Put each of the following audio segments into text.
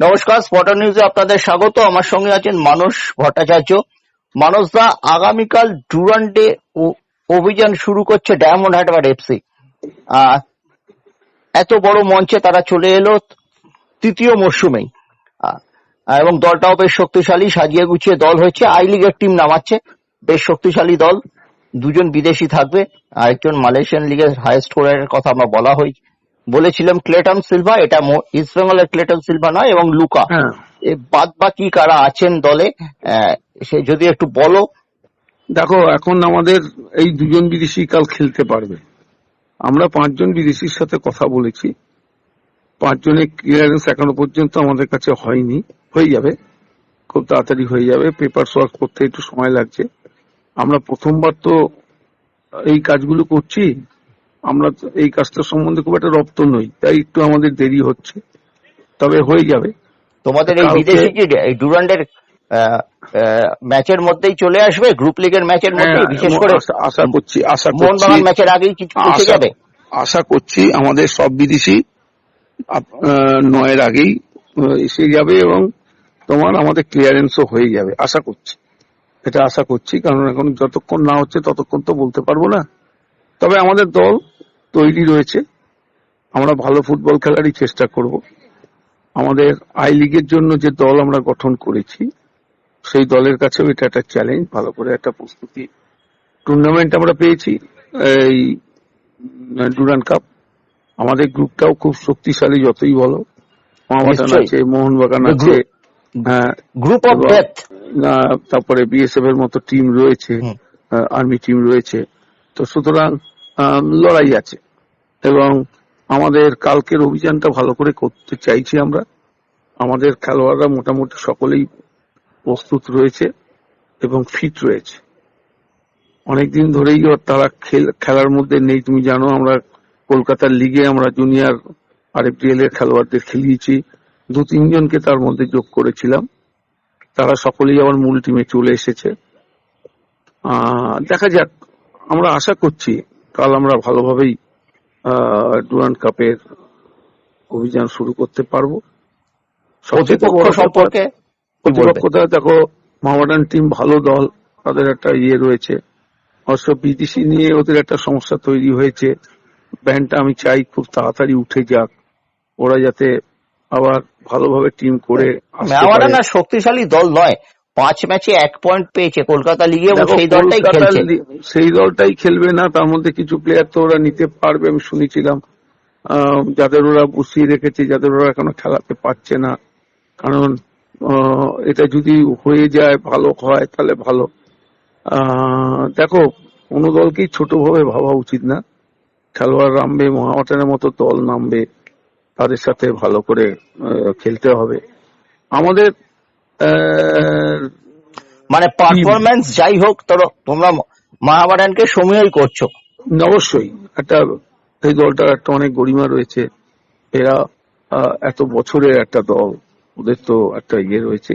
নমস্কার স্পটার নিউজে আপনাদের স্বাগত। আমার সঙ্গে আছেন মানস ভট্টাচার্য। মানসদা আগামীকাল ডুরান্ডে অভিযান শুরু করছে ডায়মন্ড হারবার এফসি এত বড় মঞ্চে তারা চলে এলো তৃতীয় মরশুমেই। এবং দলটাও বেশ শক্তিশালী, সাজিয়ে গুছিয়ে দল হয়েছে। আই লিগের টিম নামাচ্ছে, বেশ শক্তিশালী দল। দুজন বিদেশি থাকবে, আরেকজন মালয়েশিয়ান লিগের হাই স্কোরারের কথা আমরা বলা হই বলেছিলাম ক্লেটন সিলভা এটা ইস্ট বেঙ্গলের ক্লেটন সিলভা নয় এবং লুকা। হ্যাঁ। বাদ বাকি কারা আছেন দলে সে যদি একটু বলো। দেখো এখন আমাদের এই দুজন বিদেশি কাল খেলতে পারবে। আমরা পাঁচজন বিদেশির সাথে কথা বলেছি। পাঁচজনের ক্লিয়ারেন্স এখনও পর্যন্ত আমাদের কাছে হয়নি। হয়ে যাবে। খুব তাড়াতাড়ি হয়ে যাবে। পেপার ওয়ার্ক করতে একটু সময় লাগছে। আমরা প্রথমবার তো এই কাজগুলো করছি। আমরা এই কাজটা সম্বন্ধে খুব একটা রপ্ত নই তাই একটু আমাদের দেরি হচ্ছে। তবে হয়ে যাবে। তোমাদের এই বিদেশি কি ডুরান্ডের ম্যাচের মধ্যেই চলে আসবে? গ্রুপ লিগের ম্যাচের মধ্যে হ্যাঁ, বিশেষ করে আশা- করছি আশা করছি। মোহনবাগান ম্যাচের আগেই কিছু এসে যাবে? আশা করছি আমাদের সব বিদেশি নয়ের আগেই এসে যাবে এবং তোমার আমাদের ক্লিয়ারেন্সও হয়ে যাবে। আশা করছি। এটা আশা করছি কারণ এখন যতক্ষণ না হচ্ছে ততক্ষণ তো বলতে পারব না। তবে আমাদের দল তৈরি রয়েছে। আমরা ভালো ফুটবল খেলারই চেষ্টা করব। আমাদের আই লিগের জন্য যে দল আমরা গঠন করেছি সেই দলের কাছেও এটা একটা চ্যালেঞ্জ ভালো করে একটা প্রস্তুতি টুর্নামেন্ট আমরা পেয়েছি এই ডুরান কাপ আমাদের গ্রুপটাও খুব শক্তিশালী যতই বলো। নিশ্চয়ই। আছে মোহনবাগান আছে গ্রুপ অফ ডেথ তারপরে বিএসএফ এর মতো টিম রয়েছে। আর্মি টিম রয়েছে। তো সুতরাং লড়াই আছে। এবং আমাদের কালকের অভিযানটা ভালো করে করতে চাইছি আমরা। আমাদের খেলোয়াড়রা মোটামুটি সকলেই প্রস্তুত রয়েছে এবং ফিট রয়েছে। অনেকদিন ধরেই তারা খেল- খেলার মধ্যে নেই, তুমি জানো, আমরা কলকাতার লিগে আমরা জুনিয়র আর এফডিএল এর খেলোয়াড়দের খেলিয়েছি। দু তিনজনকে তার মধ্যে যোগ করেছিলাম। তারা সকলেই আবার মূল টিমে চলে এসেছে। দেখা যাক। আমরা আশা করছি কাল আমরা ভালোভাবেই ডুরান্ড কাপের অভিযান শুরু করতে পারব। প্রতিপক্ষ সম্পর্কে প্রতিপক্ষতা দেখো মোহামেডান টিম ভালো দল তাদের একটা ইয়ে রয়েছে। অবশ্য বিদেশি নিয়ে ওদের একটা সমস্যা তৈরি হয়েছে। ব্যান্ডটা আমি চাই খুব তাড়াতাড়ি উঠে যাক। ওরা যাতে আবার ভালোভাবে টিম করে মেওয়ারা শক্তিশালী দল নয়। পাঁচ ম্যাচে এক পয়েন্ট পেয়েছে কলকাতা লিগে এবং সেই দলটাই খেলছে। সেই দলটাই খেলবে না তার মধ্যে কিছু প্লেয়ার তো ওরা নিতে পারবে আমি শুনেছিলাম। যাদের ওরা বসিয়ে রেখেছে যাদের ওরা এখনও খেলাতে পারছে না। কারণ এটা যদি হয়ে যায় ভালো হয় তাহলে ভালো। আহ, দেখো কোনো দলকেই ছোট ভাবে ভাবা উচিত না। খেলোয়াড় নামবে মহামাটানের মতো দল নামবে তাদের সাথে ভালো করে খেলতে হবে। আমাদের মানে পারফরম্যান্স যাই হোক তোমরা মহাবাডানকে সমীহই করছ। অবশ্যই একটা এই দলটার একটা অনেক গরিমা রয়েছে। এরা এত বছরের একটা দল ওদের তো একটা ইয়ে রয়েছে।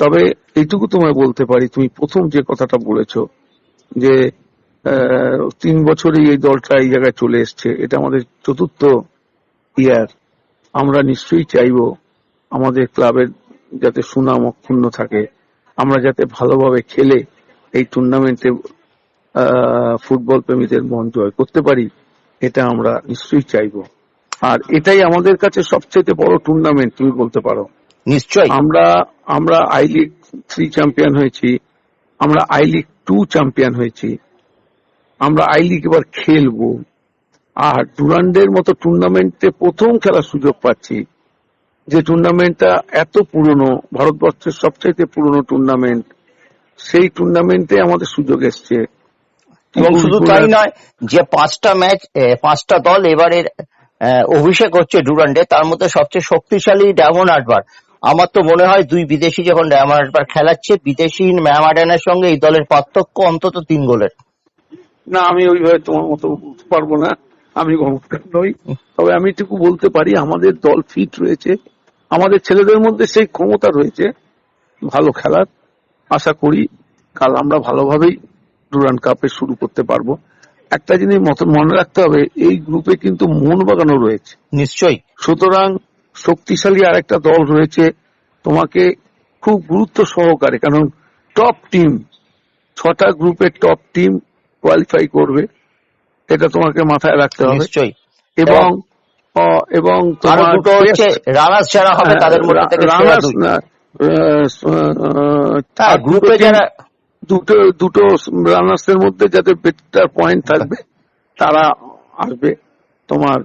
তবে এইটুকু তোমায় বলতে পারি তুমি প্রথম যে কথাটা বলেছ যে তিন বছরই এই দলটা এই জায়গায় চলে এসছে এটা আমাদের চতুর্থ ইয়ার। আমরা নিশ্চয়ই চাইব আমাদের ক্লাবের যাতে সুনাম অক্ষুণ্ণ থাকে। আমরা যাতে ভালোভাবে খেলে এই টুর্নামেন্টে ফুটবল প্রেমীদের মন জয় করতে পারি এটা আমরা নিশ্চয়ই চাইব। আর এটাই আমাদের কাছে সবচেয়ে বড় টুর্নামেন্ট তুমি বলতে পারো। নিশ্চয়ই। আমরা আমরা আই লিগ থ্রি চ্যাম্পিয়ন হয়েছি আমরা আই লিগ টু চ্যাম্পিয়ন হয়েছি আমরা আই লিগ এবার খেলব। আর ডুরান্ডের মতো টুর্নামেন্টে প্রথম খেলার সুযোগ পাচ্ছি। যে টুর্নামেন্টটা এত পুরনো ভারতবর্ষের সবচাইতে পুরনো টুর্নামেন্ট সেই টুর্নামেন্টে আমাদের সুযোগ এসছে। এবং শুধু তাই নয় যে পাঁচটা ম্যাচ পাঁচটা দল এবারের অভিষেক হচ্ছে ডুরান্ডে তার মধ্যে সবচেয়ে শক্তিশালী ডায়মন্ড আটবার। আমার তো মনে হয় দুই বিদেশি যখন ডায়মন্ড হারবার খেলাচ্ছে বিদেশি ম্যামাডানের সঙ্গে এই দলের পার্থক্য অন্তত তিন গোলের। না আমি ওইভাবে তোমার মতো বলতে পারব না। আমি গণকার নই। তবে আমি এটুকু বলতে পারি আমাদের দল ফিট রয়েছে। আমাদের ছেলেদের মধ্যে সেই ক্ষমতা রয়েছে। ভালো খেলার আশা করি কাল আমরা ভালোভাবেই ডুরান কাপে শুরু করতে পারব। একটা জিনিস মত মনে রাখতে হবে এই গ্রুপে কিন্তু মন বাগানো রয়েছে। নিশ্চয়ই। সুতরাং শক্তিশালী আর একটা দল রয়েছে তোমাকে খুব গুরুত্ব সহকারে কারণ টপ টিম ছটা গ্রুপের টপ টিম কোয়ালিফাই করবে এটা তোমাকে মাথায় রাখতে হবে। নিশ্চয়ই। এবং এবং রানার্স যারা হবে তাদের মধ্যে থেকে রানার্স। না হ্যাঁ, গ্রুপে যারা দুটো দুটো রানার্স এর মধ্যে যাদের বেটার পয়েন্ট থাকবে তারা আসবে তোমার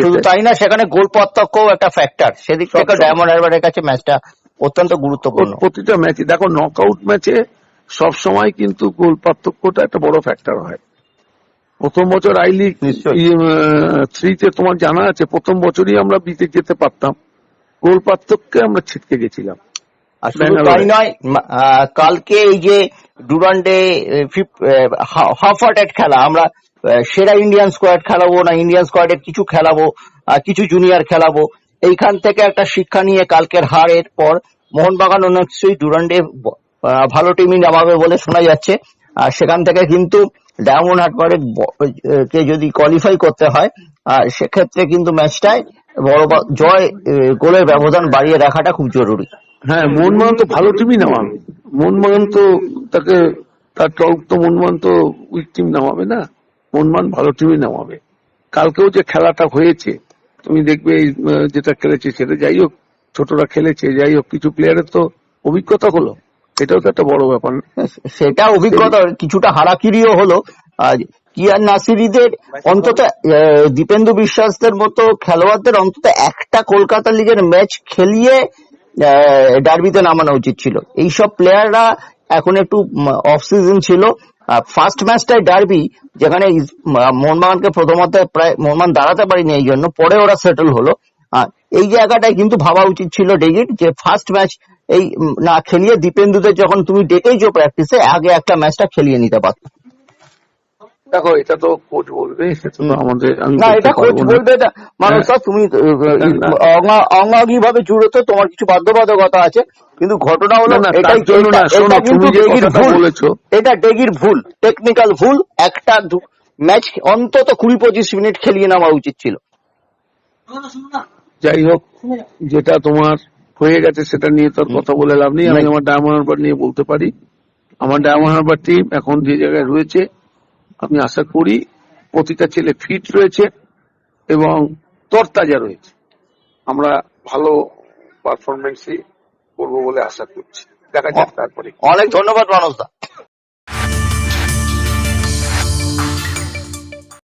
শুধু তাই না সেখানে গোল পার্থক্য একটা ফ্যাক্টর সেদিক থেকে। ডায়মন্ড হারবারের কাছে ম্যাচটা অত্যন্ত গুরুত্বপূর্ণ। প্রতিটা ম্যাচে দেখো নকআউট ম্যাচে সব সময় কিন্তু গোল পার্থক্যটা একটা বড় ফ্যাক্টর হয়। প্রথম বছর আই লিগ নিশ্চয়ই। থ্রিতে তোমার জানা আছে প্রথম বছরই আমরা বিতে যেতে পারতাম। গোল পার্থক্যে আমরা ছিটকে গেছিলাম। আর শুধু তাই নয় কালকে এই যে ডুরান্ডে হাফ হার্টেড খেলা আমরা সেরা ইন্ডিয়ান স্কোয়াড খেলাবো না ইন্ডিয়ান স্কোয়াডের কিছু খেলাবো কিছু জুনিয়র খেলাবো। এইখান থেকে একটা শিক্ষা নিয়ে কালকের হারের পর মোহনবাগান নিশ্চয়ই ডুরান্ডে ভালো টিমই নামাবে বলে শোনা যাচ্ছে। আর সেখান থেকে কিন্তু ডায়মন্ড হারবারের কে যদি কোয়ালিফাই করতে হয়, আর সেক্ষেত্রে কিন্তু ম্যাচটায় বড় জয় গোলের ব্যবধান বাড়িয়ে রাখাটা খুব জরুরি। হ্যাঁ মোহনবাগান তো ভালো টিমই নামাবে। মোহনবাগান তো তাকে, তার টক তো মোহনবাগান তো উইক টিম নামাবে না। মোহনবাগান ভালো টিমই নামাবে। কালকেও যে খেলাটা হয়েছে, তুমি দেখবে যেটা খেলেছে সেটা যাই হোক, ছোটরা খেলেছে, যাই হোক, কিছু প্লেয়ারের তো অভিজ্ঞতা হলো। এটাও তো একটা বড় ব্যাপার। সেটা অভিজ্ঞতা, কিছুটা হারাকিরিও হলো। আর কিয়ার নাসিরিদের অন্তত দীপেন্দু বিশ্বাসদের মতো খেলোয়াড়দের অন্তত একটা কলকাতা লিগের ম্যাচ খেলিয়ে ডার্বিতে নামানো উচিত ছিল। এইসব প্লেয়াররা এখন একটু অফ সিজন ছিল। ফার্স্ট ম্যাচটাই ডার্বি, যেখানে মোহনবাগানকে প্রথমত প্রায় মোহনবাগান দাঁড়াতে পারিনি এই জন্য, পরে ওরা সেটেল হলো। এই জায়গাটায় কিন্তু ভাবা উচিত ছিল ডেভিড যে ফার্স্ট ম্যাচ এই না খেলিয়ে দীপেন্দুদের যখন তুমি ডেকেইছো প্র্যাকটিসে আগে একটা ম্যাচটা খেলিয়ে নিতে পারতো। দেখো এটা তো কোচ বলবে সেটা তো আমাদের না এটা কোচ বলবে মানুষ হ্যাঁ। তুমি অঙ্গাঙ্গি ভাবে জুড়েছো তোমার কিছু বাধ্যবাধকতা আছে। কিন্তু ঘটনা হলো এটাই এটা- শোনো, কিন্তু তুমি যে ডেগির ভুল। বলেছ। এটা ডেগির ভুল টেকনিক্যাল ভুল। একটা ম্যাচ অন্তত কুড়ি পঁচিশ মিনিট খেলিয়ে নেওয়া উচিত ছিল। যাই হোক যেটা তোমার হয়ে গেছে সেটা নিয়ে তোর কথা বলে লাভ নেই। আমি আমার ডায়মন্ড হারবার নিয়ে বলতে পারি। আমার ডায়মন্ড হারবার টিম এখন যে জায়গায় রয়েছে আমি আশা করি প্রতিটা ছেলে ফিট রয়েছে এবং তরতাজা রয়েছে। আমরা ভালো পারফরমেন্সই করব বলে আশা করছি। দেখা যাক তারপরে। অনেক ধন্যবাদ মানবদা।